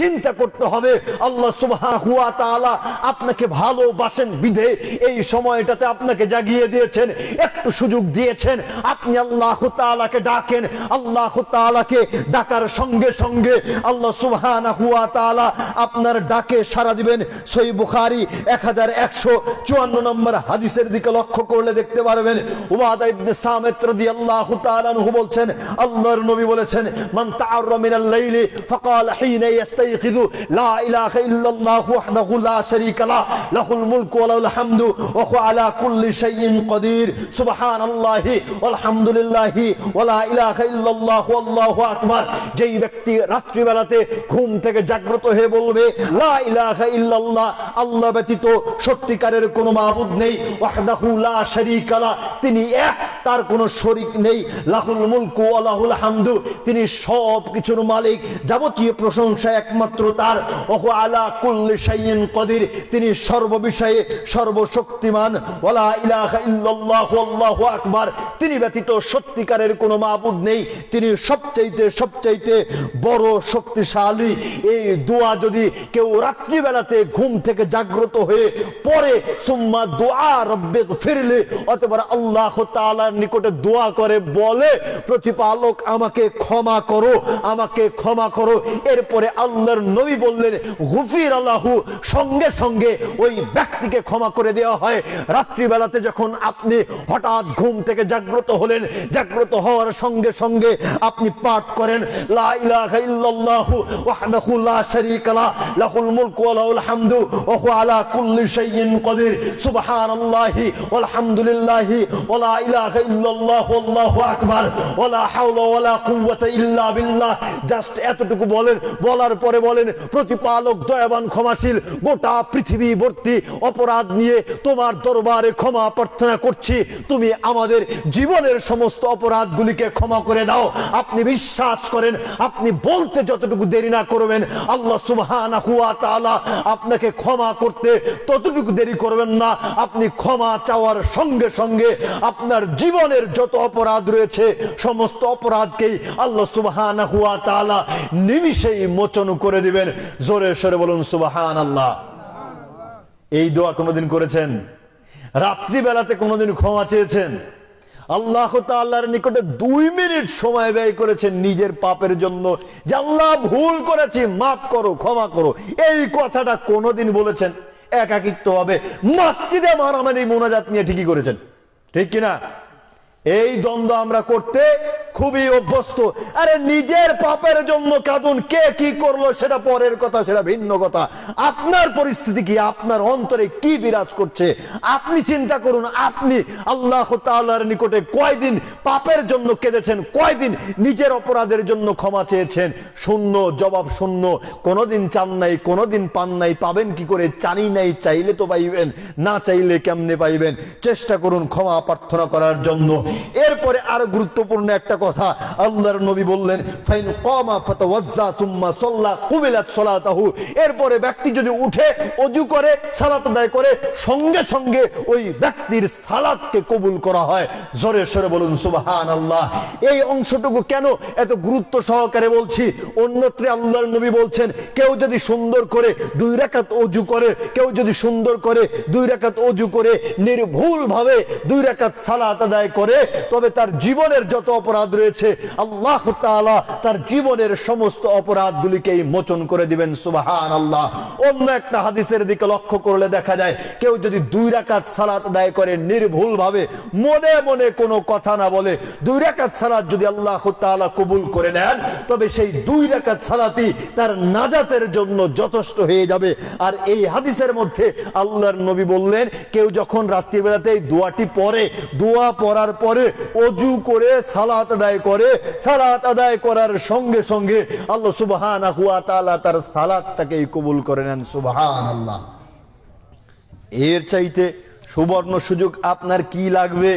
চিন্তা করতে হবে। আল্লাহ সুবহানাহু ওয়া তাআলা আপনাকে ভালোবাসেন বিধে। এই সময়টাতে আপনাকে জাগিয়ে দিয়েছেন, একটু সুযোগ দিয়েছেন। আপনি আল্লাহ তাআলাকে ডাকেন, আল্লাহ তাআলাকে ডাকার সঙ্গে সঙ্গে আল্লাহ সুবহানাহু ওয়া তাআলা আপনার ডাকে সাড়া দিবেন। সহি বুখারী 1154 নম্বর হাদিসের দিকে লক্ষ্য করলে দেখতে পারবেন। আল্লাহর নবী বলেছেন, মান তাআররা ইস্তাইখিযু লা ইলাহা ইল্লাল্লাহু ওয়াহদাহু লা শারীকা লা লাহুল মুলকু ওয়া লাহুল হামদু ওয়া হুয়া আলা কুল্লি শাইইন কাদির সুবহানাল্লাহি ওয়ালহামদুলিল্লাহি ওয়া লা ইলাহা ইল্লাল্লাহু আল্লাহু আকবার যেই ব্যক্তি রাত্রিবেলাতে ঘুম থেকে জাগ্রত হয়ে বলবে, লা ইলাহা ইল্লাল্লাহ আল্লাহ ব্যতীত সত্যিকারের কোনো মাবুদ নেই। ওয়াহদাহু লা শারীকা লা। তিনি এক তার কোনো শরীক নেই। লাহুল মুলকু ওয়া লাহুল হামদু, তিনি সব কিছুর মালিক। যাবতীয় প্রশংসা একমাত্র তার। ওহু আলা কুল্লি শাইইন কদির, তিনি সর্ববিষয়ে সর্বশক্তিমান। ওয়ালা ইলাহা ইল্লাল্লাহু আল্লাহু আকবার। তিনি ব্যতীত সত্যিকারের কোনো মাবুদ নেই। তিনি সবচাইতে সবচাইতে বড় শক্তিশালী। এই দোয়া যদি কেউ রাত্রিবেলাতে ঘুম থেকে জাগ্রত হয়ে পরে সুম্মা দোয়া রব্বে ফিরলে অতবার আল্লাহ তাআলার নিকটে দোয়া করে, বলে, প্রতিপালক, আমাকে ক্ষমা করো, আমাকে ক্ষমা করো। এরপরে আল্লাহর নবী বললেন, গুফির আল্লাহু, সঙ্গে সঙ্গে ওই ব্যক্তিকে ক্ষমা করে দেওয়া হয়। রাত্রিবেলাতে যখন আপনি হঠাৎ ঘুম থেকে জাগ্রত হলেন, জাগ্রত হওয়ার সঙ্গে সঙ্গে আপনি পাঠ করেন আলা লা এতটুকু বলেন, বলার পরে বলেন, প্রতিপালক দয়াবান, ক্ষমাশীল, গোটা পৃথিবী ভর্তি অপরাধ নিয়ে তোমার দরবারে ক্ষমা প্রার্থনা করছি। তুমি আমাদের জীবনের সমস্ত ক্ষমা করে দাও। আপনি বিশ্বাস করেন, আপনি বলতে যতটুকু দেরি না করবেন, আল্লাহ সুবহানাহু ওয়া আপনাকে ক্ষমা করতে ততটুকু দেরি করবেন না। আপনি ক্ষমা চাওয়ার সঙ্গে সঙ্গে আপনার জীবনের যত অপরাধ রয়েছে, সমস্ত অপরাধকেই আল্লাহ সুবহানাহু ওয়া তাআলা নিমিষেই মোচন করে দিবেন। জোরে সরে বলুন সুবহান আল্লাহ এই দোয়া কোনোদিন করেছেন? রাত্রিবেলাতে কোনোদিন ক্ষমা চেয়েছেন? আল্লাহ তাল্লাহর নিকটে দুই মিনিট সময় ব্যয় করেছেন নিজের পাপের জন্য। যে আল্লাহ, ভুল করেছি, মাফ করো, ক্ষমা করো। এই কথাটা কোনোদিন বলেছেন? একাকিত্ব হবে। মসজিদে মারামারি, মোনাজাত নিয়ে ঠিকই করেছেন। ঠিক কিনা? এই দ্বন্দ্ব আমরা করতে খুবই অভ্যস্ত। আরে নিজের পাপের জন্য কাঁদুন, কে কি করল সেটা পরের কথা, সেটা ভিন্ন কথা। আপনার পরিস্থিতি কি? আপনার অন্তরে কি বিরাজ করছে? আপনি চিন্তা করুন, আপনি আল্লাহ তাআলার নিকটে কয়দিন পাপের জন্য কেঁদেছেন? কয়দিন নিজের অপরাধের জন্য ক্ষমা চেয়েছেন? শূন্য, জবাব শূন্য। কোনোদিন চান নাই, কোনোদিন পান নাই, পাবেন কি করে? জানি নাই, চাইলে তো পাইবেন, না চাইলে কেমনে পাইবেন? চেষ্টা করুন ক্ষমা প্রার্থনা করার জন্য। এরপরে আরও গুরুত্বপূর্ণ একটা কথা আল্লাহর নবী বললেন, ফাইন কমা ফাতাওয়াজ্জা সুম্মা সাল্লা কুবিলাত সালাতাহু। এরপরে ব্যক্তি যদি উঠে অজু করে, সালাত আদায় করে, সঙ্গে সঙ্গে ওই ব্যক্তির সালাতকে কবুল করা হয়। জোরে সরে বলুন, সুবহানাল্লাহ। এই অংশটুকু কেন এত গুরুত্ব সহকারে বলছি? অন্যত্রে আল্লাহর নবী বলছেন, কেউ যদি সুন্দর করে দুই রাকাত অজু করে, কেউ যদি সুন্দর করে দুই রাকাত অজু করে নির্ভুল ভাবে দুই রাকাত সালাত আদায় করে, তবে তার জীবনের যত অপরাধ রয়েছে, আল্লাহ তার জীবনের সমস্ত অপরাধগুলিকেই মোচন করে দিবেন সুবাহান আল্লাহ অন্য একটা হাদিসের দিকে লক্ষ্য করলে দেখা যায়, কেউ যদি দুই রাকাত সালাত আদায় করে নির্ভুল ভাবে মনে মনে কোনো কথা না বলে, দুই রাকাত সালাত যদি আল্লাহ তাআলা কবুল করে নেন, তবে সেই দুই রাকাত সালাতই তার নাজাতের জন্য যথেষ্ট হয়ে যাবে। আর এই হাদিসের মধ্যে আল্লাহর নবী বললেন, কেউ যখন রাত্রিবেলাতে এই দোয়াটি পড়ে, দোয়া পড়ার পরে অজু করে সালাত আদায় করে, সালাত আদায় করার সঙ্গে সঙ্গে আল্লাহ সুবহান তার সালাদটাকেই কবুল করে নেন সুবহান আল্লাহ এর চাইতে সুবর্ণ সুযোগ আপনার কি লাগবে?